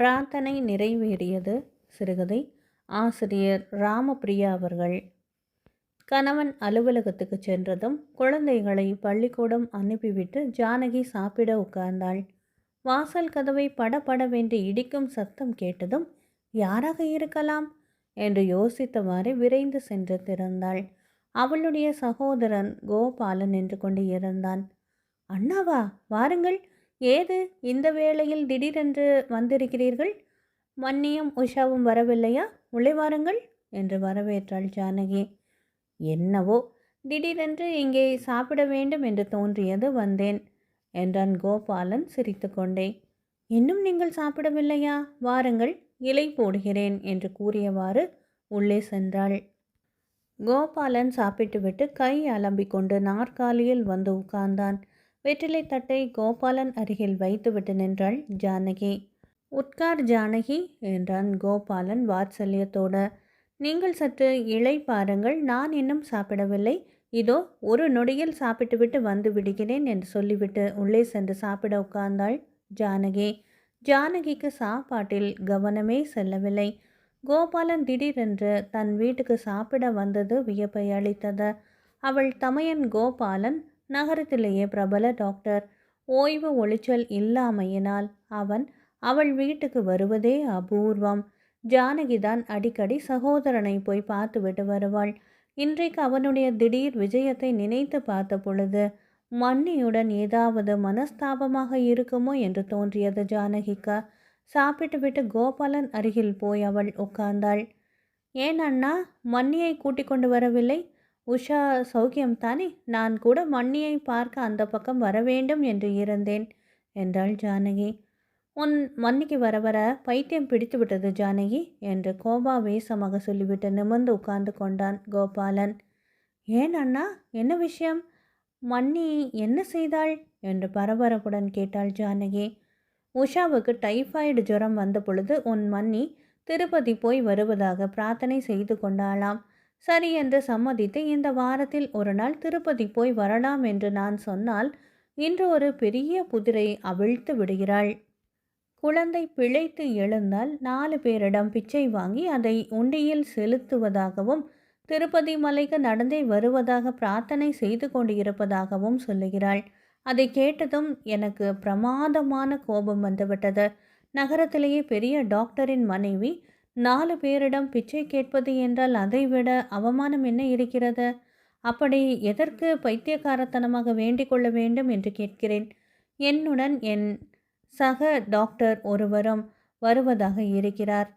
பிரார்த்தனை நிறைவேறியது சிறுகதை. ஆசிரியர் ராமபிரியா அவர்கள். கணவன் அலுவலகத்துக்கு சென்றதும் குழந்தைகளை பள்ளிக்கூடம் அனுப்பிவிட்டு ஜானகி சாப்பிட உட்கார்ந்தாள். வாசல் கதவை படபடவென்று இடிக்கும் சத்தம் கேட்டதும் யாராக இருக்கலாம்? என்று யோசித்தவாறு விரைந்து சென்று திறந்தாள். அவளுடைய சகோதரன் கோபாலன் நின்று கொண்டு இருந்தான். அண்ணாவா வாருங்கள். ஏது இந்த வேளையில் திடீரென்று வந்திருக்கிறீர்கள்? மன்னியும் உஷாவும் வரவில்லையா? உள்ளே வாருங்கள் என்று வரவேற்றாள் ஜானகி. என்னவோ திடீரென்று இங்கே சாப்பிட வேண்டும் என்று தோன்றியது வந்தேன் என்றான் கோபாலன் சிரித்துக்கொண்டே இன்னும் நீங்கள் சாப்பிடவில்லையா? வாருங்கள் இலை போடுகிறேன் என்று கூறியவாறு உள்ளே சென்றாள். கோபாலன் சாப்பிட்டுவிட்டு கை அலம்பிக் கொண்டு நாற்காலியில் வந்து உட்கார்ந்தான். வெற்றிலை தட்டை கோபாலன் அருகில் வைத்துவிட்டு நின்றாள் ஜானகி. உட்கார் ஜானகி என்றான் கோபாலன் வாத்சல்யத்தோடு. நீங்கள் சற்று இலை பாருங்கள் நான் இன்னும் சாப்பிடவில்லை. இதோ ஒரு நொடியில் சாப்பிட்டுவிட்டு வந்து விடுகிறேன் என்று சொல்லிவிட்டு உள்ளே சென்று சாப்பிட உட்கார்ந்தாள் ஜானகி. ஜானகிக்கு சாப்பாட்டில் கவனமே செல்லவில்லை. கோபாலன் திடீரென்று தன் வீட்டுக்கு சாப்பிட வந்தது வியப்பை அளித்தது. அவள் தமையன் கோபாலன் நகரத்திலேயே பிரபல டாக்டர். ஓய்வு ஒளிச்சல் இல்லாமையினால் அவன் அவள் வீட்டுக்கு வருவதே அபூர்வம். ஜானகிதான் அடிக்கடி சகோதரனை போய் பார்த்துவிட்டு வருவாள். இன்றைக்கு அவனுடைய திடீர் விஜயத்தை நினைத்து பார்த்த பொழுது மன்னியுடன் ஏதாவது மனஸ்தாபமாக இருக்குமோ என்று தோன்றியது ஜானகிக்கு. சாப்பிட்டுவிட்டு கோபாலன் அருகில் போய் அவள் உட்கார்ந்தாள். ஏன் அண்ணா மன்னியை கூட்டிக் கொண்டு வரவில்லை? உஷா சௌக்கியம்தானே நான் கூட மண்ணியை பார்க்க அந்த பக்கம் வர வேண்டும் என்று இருந்தேன் என்றாள் ஜானகி. உன் மன்னிக்கு வர வர பைத்தியம் பிடித்து விட்டது ஜானகி என்று கோபாவேசமாக சொல்லிவிட்டு நிமிர்ந்து உட்கார்ந்து கொண்டான் கோபாலன். ஏன் அண்ணா? என்ன விஷயம்? மன்னி என்ன செய்தாள்? என்று பரபரப்புடன் கேட்டாள் ஜானகி. உஷாவுக்கு டைஃபாய்டு ஜுரம் வந்த பொழுது உன் மன்னி திருப்பதி போய் வருவதாக பிரார்த்தனை செய்து கொண்டாளாம். சரி என்று சம்மதித்து இந்த வாரத்தில் ஒரு நாள் திருப்பதி போய் வரலாம் என்று நான் சொன்னால் இன்று ஒரு பெரிய புதிரை அவிழ்த்து விடுகிறாள். குழந்தை பிழைத்து எழுந்தால் நாலு பேரிடம் பிச்சை வாங்கி அதை உண்டியில் செலுத்துவதாகவும் திருப்பதி மலைக்கு நடந்தே வருவதாக பிரார்த்தனை செய்து கொண்டிருப்பதாகவும் சொல்லுகிறாள். அதை கேட்டதும் எனக்கு பிரமாதமான கோபம் வந்துவிட்டது. நகரத்திலேயே பெரிய டாக்டரின் மனைவி நாலு பேரிடம் பிச்சை கேட்பது என்றால் அதைவிட அவமானம் என்ன இருக்கிறது? அப்படி எதற்கு பைத்தியக்காரத்தனமாக வேண்டிக் கொள்ள வேண்டும் என்று கேட்கிறேன். என்னுடன் என் சக டாக்டர் ஒருவரும் வருவதாக இருக்கிறார்.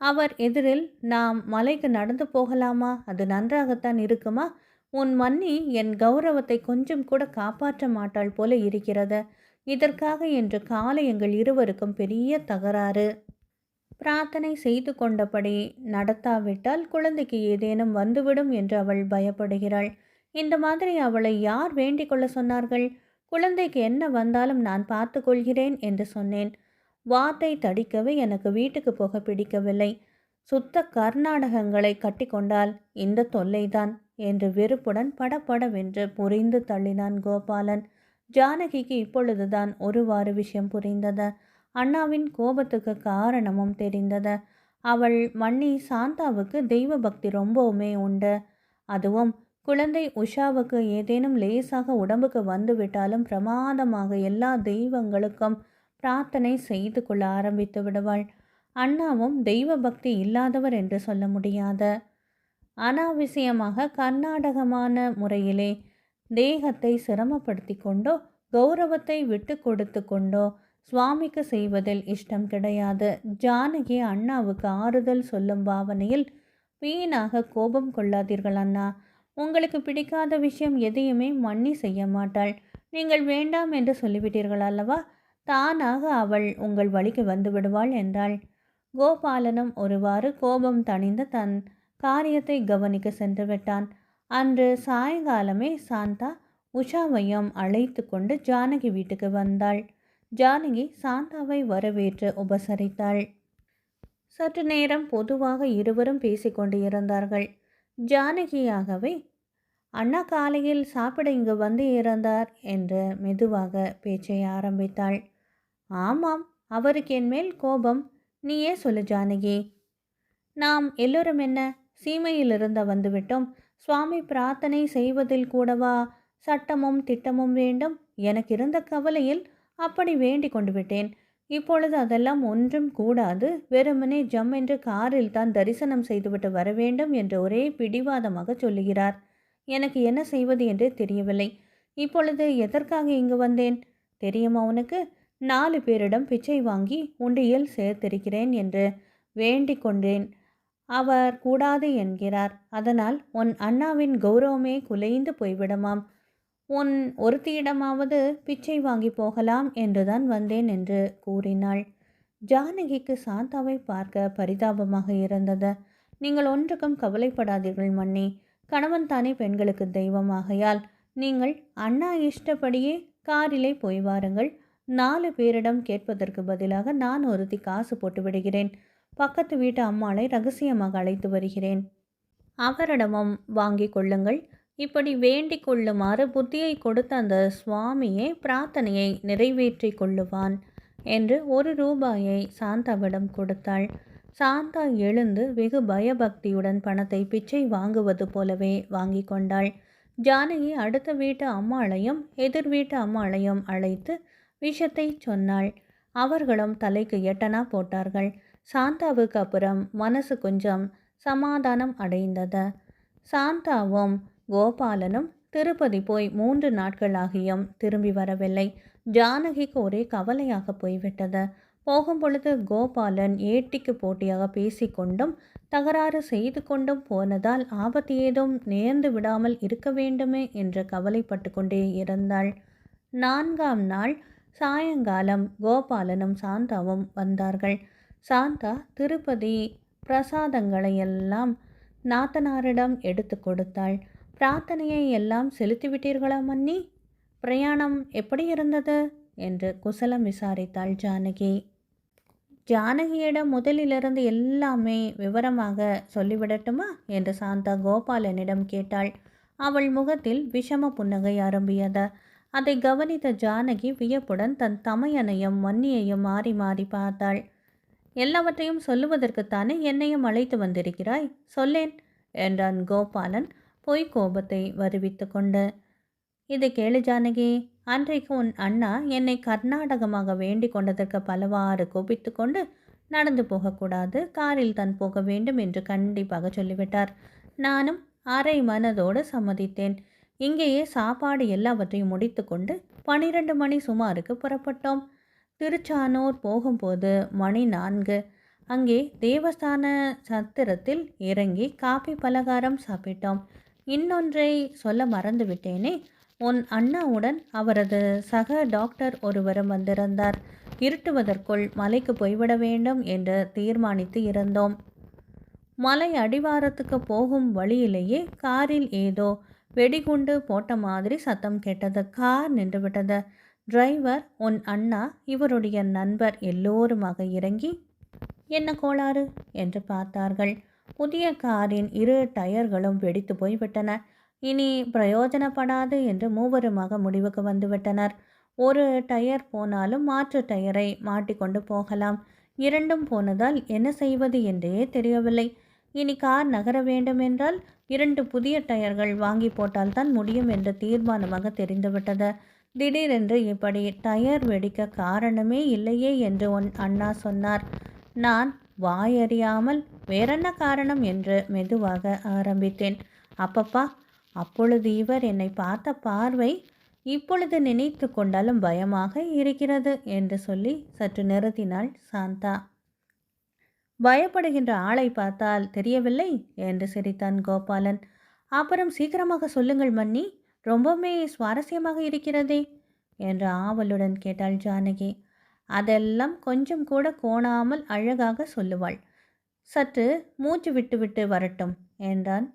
அவர் எதிரில் நாம் மலைக்கு நடந்து போகலாமா? அது நன்றாகத்தான் இருக்குமா? உன் மன்னி என் கௌரவத்தை கொஞ்சம் கூட காப்பாற்ற மாட்டாள் போல இருக்கிறது. இதற்காக இன்று காலை எங்கள் இருவருக்கும் பெரிய தகராறு. பிரார்த்தனை செய்து கொண்டபடி நடத்தாவிட்டால் குழந்தைக்கு ஏதேனும் வந்துவிடும் என்று அவள் பயப்படுகிறாள். இந்த மாதிரி அவளை யார் வேண்டிக் கொள்ள சொன்னார்கள்? குழந்தைக்கு என்ன வந்தாலும் நான் பார்த்து கொள்கிறேன் என்று சொன்னேன். வார்த்தை தடிக்கவே எனக்கு வீட்டுக்கு போக பிடிக்கவில்லை. சுத்த கர்நாடகங்களை கட்டிக்கொண்டால் இந்த தொல்லைதான் என்று வெறுப்புடன் படப்படவென்று புரிந்து தள்ளினான் கோபாலன். ஜானகிக்கு இப்பொழுதுதான் ஒருவாறு விஷயம் புரிந்தது. அண்ணாவின் கோபத்துக்கு காரணமும் தெரிந்தது. அவள் மன்னி சாந்தாவுக்கு தெய்வ பக்தி ரொம்பவுமே உண்டு. அதுவும் குழந்தை உஷாவுக்கு ஏதேனும் லேசாக உடம்புக்கு வந்துவிட்டாலும் பிரமாதமாக எல்லா தெய்வங்களுக்கும் பிரார்த்தனை செய்து கொள்ள ஆரம்பித்து விடுவாள். அண்ணாவும் தெய்வ பக்தி இல்லாதவர் என்று சொல்ல முடியாது. அனாவசியமாக கர்நாடகமான முறையிலே தேகத்தை சிரமப்படுத்தி கொண்டோ கௌரவத்தை விட்டு கொடுத்து கொண்டோ சுவாமிக்கு செய்வதில் இஷ்டம் கிடையாது. ஜானகி அண்ணாவுக்கு ஆறுதல் சொல்லும் பாவனையில் வீணாக கோபம் கொள்ளாதீர்கள் அண்ணா. உங்களுக்கு பிடிக்காத விஷயம் எதையுமே மன்னி செய்ய மாட்டாள். நீங்கள் வேண்டாம் என்று சொல்லிவிட்டீர்கள் அல்லவா? தானாக அவள் உங்கள் வழிக்கு வந்து விடுவாள் என்றாள். கோபாலனும் ஒருவாறு கோபம் தணிந்து தன் காரியத்தை கவனிக்க சென்று விட்டான். அன்று சாயங்காலமே சாந்தா உஷாவையும் அழைத்து கொண்டு ஜானகி வீட்டுக்கு வந்தாள். ஜானகி சாந்தாவை வரவேற்று உபசரித்தாள். சற்று நேரம் பொதுவாக இருவரும் பேசிக்கொண்டு இருந்தார்கள் ஜானகியாகவே அண்ணா காலையில் சாப்பிட இங்கு வந்து இருந்தார் என்று மெதுவாக பேச்சை ஆரம்பித்தாள். ஆமாம் அவருக்கு என் மேல் கோபம். நீயே சொல்லு ஜானகி. நாம் எல்லோரும் என்ன? சீமையிலிருந்து வந்துவிட்டோம். சுவாமி பிரார்த்தனை செய்வதில் கூடவா? சட்டமும் திட்டமும் வேண்டும். எனக்கு இருந்த கவலையில் அப்படி வேண்டிக் கொண்டு விட்டேன். இப்பொழுது அதெல்லாம் ஒன்றும் கூடாது. வெறுமனே ஜம் என்று காரில் தான் தரிசனம் செய்துவிட்டு வர வேண்டும் என்று ஒரே பிடிவாதமாக சொல்லுகிறார். எனக்கு என்ன செய்வது என்று தெரியவில்லை. இப்பொழுது எதற்காக இங்கு வந்தேன்? தெரியுமா உனக்கு? நாலு பேரிடம் பிச்சை வாங்கி உண்டியில் சேர்த்திருக்கிறேன் என்று வேண்டிக் கொண்டேன். அவர் கூடாது என்கிறார். அதனால் உன் அண்ணாவின் கௌரவமே குலைந்து போய்விடுமாம். உன் ஒருத்தியிடமாவது பிச்சை வாங்கி போகலாம் என்றுதான் வந்தேன் என்று கூறினாள். ஜானகிக்கு சாந்தாவை பார்க்க பரிதாபமாக இருந்தது. நீங்கள் ஒன்றுக்கும் கவலைப்படாதீர்கள் மன்னி. கணவன் தானே பெண்களுக்கு தெய்வமாகையால் நீங்கள் அண்ணா இஷ்டப்படியே காரிலே போய் வாருங்கள். நாலு பேரிடம் கேட்பதற்கு பதிலாக நான் ஒருத்தி காசு போட்டு விடுகிறேன். பக்கத்து வீட்டு அம்மாளை ரகசியமாக அழைத்து வருகிறேன். அவரிடமும் வாங்கி கொள்ளுங்கள். இப்படி வேண்டிக் கொள்ளுமாறு புத்தியை கொடுத்த அந்த சுவாமியே பிரார்த்தனையை நிறைவேற்றி கொள்ளுவான் என்று ஒரு ரூபாயை சாந்தாவிடம் கொடுத்தாள். சாந்தா எழுந்து வெகு பயபக்தியுடன் பணத்தை பிச்சை வாங்குவது போலவே வாங்கி கொண்டாள். ஜானகி அடுத்த வீட்டு அம்மாளையும் எதிர் வீட்டு அம்மாளையும் அழைத்து விஷத்தை சொன்னாள். அவர்களும் தலைக்கு எட்டனா போட்டார்கள். சாந்தாவுக்கு அப்புறம் மனசு கொஞ்சம் சமாதானம் அடைந்தது. சாந்தாவும் கோபாலனும் திருப்பதி போய் மூன்று நாட்களாகியும் திரும்பி வரவில்லை. ஜானகிக்கு ஒரே கவலையாக போய்விட்டது. போகும் பொழுது கோபாலன் ஏட்டிக்கு போட்டியாக பேசிக்கொண்டும் தகராறு செய்து கொண்டும் போனதால் ஆபத்து ஏதும் நேர்ந்து விடாமல் இருக்க வேண்டுமே என்று கவலைப்பட்டு கொண்டே இருந்தாள். நான்காம் நாள் சாயங்காலம் கோபாலனும் சாந்தாவும் வந்தார்கள். சாந்தா திருப்பதி பிரசாதங்களையெல்லாம் நாத்தனாரிடம் எடுத்து கொடுத்தாள். பிரார்த்தனையை எல்லாம் செலுத்திவிட்டீர்களா மன்னி? பிரயாணம் எப்படி இருந்தது? என்று குசலம் விசாரித்தாள் ஜானகி. ஜானகியிடம் முதலிலிருந்து எல்லாமே விவரமாக சொல்லிவிடட்டுமா? என்று சாந்தா கோபாலனிடம் கேட்டாள். அவள் முகத்தில் விஷம புன்னகை அரும்பியது அதை கவனித்த ஜானகி வியப்புடன் தன் தமையனையும் மன்னியையும் மாறி மாறி பார்த்தாள். எல்லாவற்றையும் சொல்லுவதற்குத்தானே என்னையும் அழைத்து வந்திருக்கிறாய்? சொல்லேன் என்றான் கோபாலன். பொய் கோபத்தை வருவித்து கொண்டு இது கேளு ஜானகி அன்றைக்கு உன் அண்ணா என்னை கர்நாடகமாக வேண்டி கொண்டதற்கு பலவாறு கோபித்து கொண்டு நடந்து போகக்கூடாது காரில் தான் போக வேண்டும் என்று கண்டிப்பாக சொல்லிவிட்டார். நானும் அரை மனதோடு சம்மதித்தேன். இங்கேயே சாப்பாடு எல்லாவற்றையும் முடித்துக்கொண்டு பனிரெண்டு மணி சுமாருக்கு புறப்பட்டோம். திருச்சானூர் போகும்போது மணி நான்கு. அங்கே தேவஸ்தான சத்திரத்தில் இறங்கி காபி பலகாரம் சாப்பிட்டோம். இன்னொன்றை சொல்ல மறந்துவிட்டேனே. உன் அண்ணாவுடன் அவரது சக டாக்டர் ஒருவரும் வந்திருந்தார். இருட்டுவதற்குள் மலைக்கு போய்விட வேண்டும் என்று தீர்மானித்து இருந்தோம். மலை அடிவாரத்துக்கு போகும் வழியிலேயே காரில் ஏதோ வெடிகுண்டு போட்ட மாதிரி சத்தம் கேட்டது. கார் நின்றுவிட்டது. டிரைவர் உன் அண்ணா இவருடைய நண்பர் எல்லோருமாக இறங்கி என்ன கோளாறு? என்று பார்த்தார்கள். புதிய காரின் இரு டயர்களும் வெடித்து போய்விட்டன. இனி பிரயோஜனப்படாது என்று மூவருமாக முடிவுக்கு வந்துவிட்டனர். ஒரு டயர் போனாலும் மாற்று டயரை மாட்டிக்கொண்டு போகலாம். இரண்டும் போனதால் என்ன செய்வது என்றே தெரியவில்லை. இனி கார் நகர வேண்டுமென்றால் இரண்டு புதிய டயர்கள் வாங்கி போட்டால்தான் முடியும் என்ற தீர்மானமாக தெரிந்துவிட்டது. திடீரென்று இப்படி டயர் வெடிக்க காரணமே இல்லையே என்று உன் அண்ணா சொன்னார். நான் வாயறியாமல் வேறென்ன காரணம் என்று மெதுவாக ஆரம்பித்தேன். அப்பப்பா அப்பொழுது இவர் என்னை பார்த்த பார்வை இப்பொழுது நினைத்து கொண்டாலும் பயமாக இருக்கிறது என்று சொல்லி சற்று நிறுத்தினாள் சாந்தா. பயப்படுகின்ற ஆளை பார்த்தால் தெரியவில்லை என்று சிரித்தான் கோபாலன். அப்புறம் சீக்கிரமாக சொல்லுங்கள் மன்னி ரொம்பவுமே சுவாரஸ்யமாக இருக்கிறதே என்று ஆவலுடன் கேட்டாள் ஜானகி. அதெல்லாம் கொஞ்சம் கூட கோணாமல் அழகாக சொல்லுவாள். சற்று மூச்சு விட்டுவிட்டு வரட்டும் என்றான்.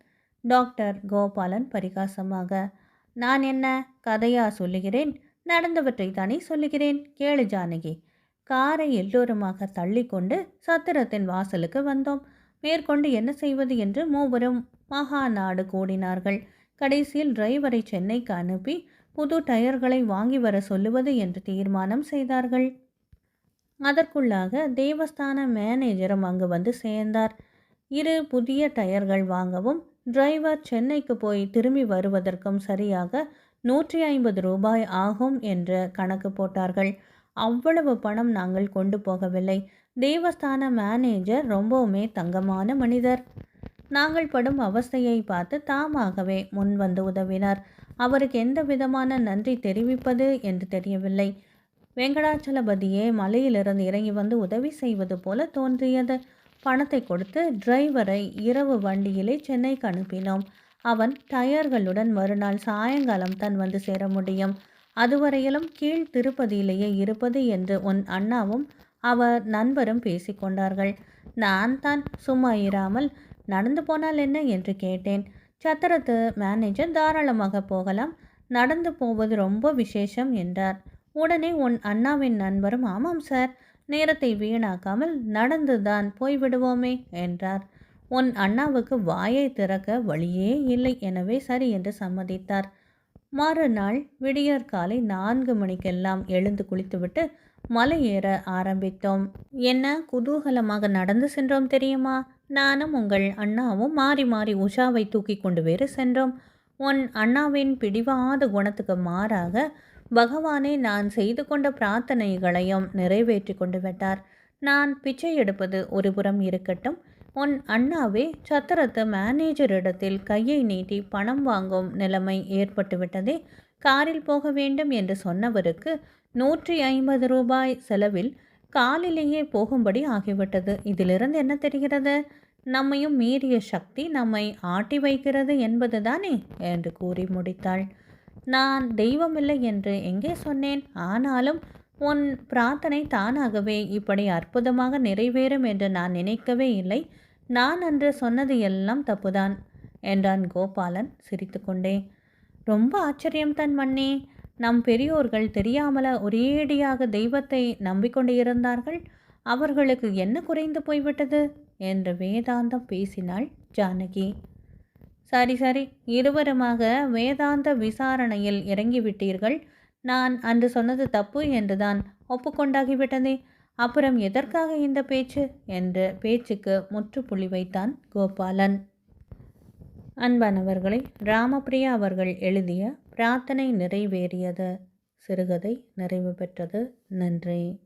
டாக்டர் கோபாலன் பரிகாசமாக. நான் என்ன கதையா சொல்லுகிறேன்? நடந்தவற்றை தானே சொல்லுகிறேன்? கேளு ஜானகி. காரை எல்லோருமாக தள்ளிக்கொண்டு சத்திரத்தின் வாசலுக்கு வந்தோம். மேற்கொண்டு என்ன செய்வது என்று மூவரும் மகா நாடு கூடினார்கள். கடைசியில் டிரைவரை சென்னைக்கு அனுப்பி புது டயர்களை வாங்கி வர சொல்லுவது என்று தீர்மானம் செய்தார்கள். அதற்குள்ளாக தேவஸ்தான மேனேஜரும் அங்கு வந்து சேர்ந்தார். இரு புதிய டயர்கள் வாங்கவும் டிரைவர் சென்னைக்கு போய் திரும்பி வருவதற்கும் சரியாக நூற்றி ஐம்பது ரூபாய் ஆகும் என்று கணக்கு போட்டார்கள். அவ்வளவு பணம் நாங்கள் கொண்டு போகவில்லை. தேவஸ்தான மேனேஜர் ரொம்பவுமே தங்கமான மனிதர். நாங்கள் படும் அவஸ்தையை பார்த்து தாமாகவே முன் வந்து உதவினார். அவருக்கு எந்த விதமான நன்றி தெரிவிப்பது என்று தெரியவில்லை. வெங்கடாச்சலபதியே மலையிலிருந்து இறங்கி வந்து உதவி செய்வது போல தோன்றியது. பணத்தை கொடுத்து டிரைவரை இரவு வண்டியிலே சென்னைக்கு அனுப்பினோம். அவன் டயர்களுடன் மறுநாள் சாயங்காலம் தான் வந்து சேர முடியும். அதுவரையிலும் கீழ் திருப்பதியிலேயே இருப்பது என்று உன் அண்ணாவும் அவர் நண்பரும் பேசிக்கொண்டார்கள் நான் தான் சும்மா இராமல் நடந்து போனால் என்ன என்று கேட்டேன். சத்திரத்து மேனேஜர் தாராளமாக போகலாம். நடந்து போவது ரொம்ப விசேஷம் என்றார். உடனே உன் அண்ணாவின் நண்பரும் ஆமாம் சார் நேரத்தை வீணாக்காமல் நடந்துதான் போய்விடுவோமே என்றார். உன் அண்ணாவுக்கு வாயை திறக்க வழியே இல்லை எனவே சரி என்று சம்மதித்தார். மறுநாள் விடியற் காலை நான்கு மணிக்கெல்லாம் எழுந்து குளித்துவிட்டு மலை ஏற ஆரம்பித்தோம். என்ன குதூகலமாக நடந்து சென்றோம் தெரியுமா? நானும் உங்கள் அண்ணாவும் மாறி மாறி உஷாவை தூக்கி கொண்டு வேறு சென்றோம். உன் அண்ணாவின் பிடிவாத குணத்துக்கு மாறாக பகவானே நான் செய்து கொண்ட பிரார்த்தனைகளையும் நிறைவேற்றி கொண்டு விட்டார். நான் பிச்சை எடுப்பது ஒரு புறம் இருக்கட்டும். உன் அண்ணாவே சத்திரத்து மேனேஜரிடத்தில் கையை நீட்டி பணம் வாங்கும் நிலைமை ஏற்பட்டுவிட்டதே காரில் போக வேண்டும் என்று சொன்னவருக்கு நூற்றி ஐம்பது ரூபாய் செலவில் காலிலேயே போகும்படி ஆகிவிட்டது. இதிலிருந்து என்ன தெரிகிறது? நம்மையும் மீறிய சக்தி நம்மை ஆட்டி வைக்கிறது என்பதுதானே? என்று கூறி முடித்தாள். நான் தெய்வமில்லை என்று எங்கே சொன்னேன்? ஆனாலும் உன் பிரார்த்தனை தானாகவே இப்படி அற்புதமாக நிறைவேறும் என்று நான் நினைக்கவே இல்லை. நான் அன்று சொன்னது எல்லாம் தப்புதான் என்றான் கோபாலன் சிரித்துக்கொண்டே. ரொம்ப ஆச்சரியம் தான் மண்ணே நம் பெரியோர்கள் தெரியாமல ஒரேடியாக தெய்வத்தை நம்பிக்கொண்டு இருந்தார்கள். அவர்களுக்கு என்ன குறைந்து போய்விட்டது? என்று வேதாந்தம் பேசினாள் ஜானகி. சரி சரி. இருவருமாக வேதாந்த விசாரணையில் இறங்கிவிட்டீர்கள். நான் அன்று சொன்னது தப்பு என்றுதான் ஒப்புக்கொண்டாகிவிட்டதே அப்புறம் எதற்காக இந்த பேச்சு? என்று பேச்சுக்கு முற்றுப்புள்ளி வைத்தான் கோபாலன். அன்பானவர்களை ராமபிரியா அவர்கள் எழுதிய பிரார்த்தனை நிறைவேறியது. சிறுகதை நிறைவு பெற்றது. நன்றி.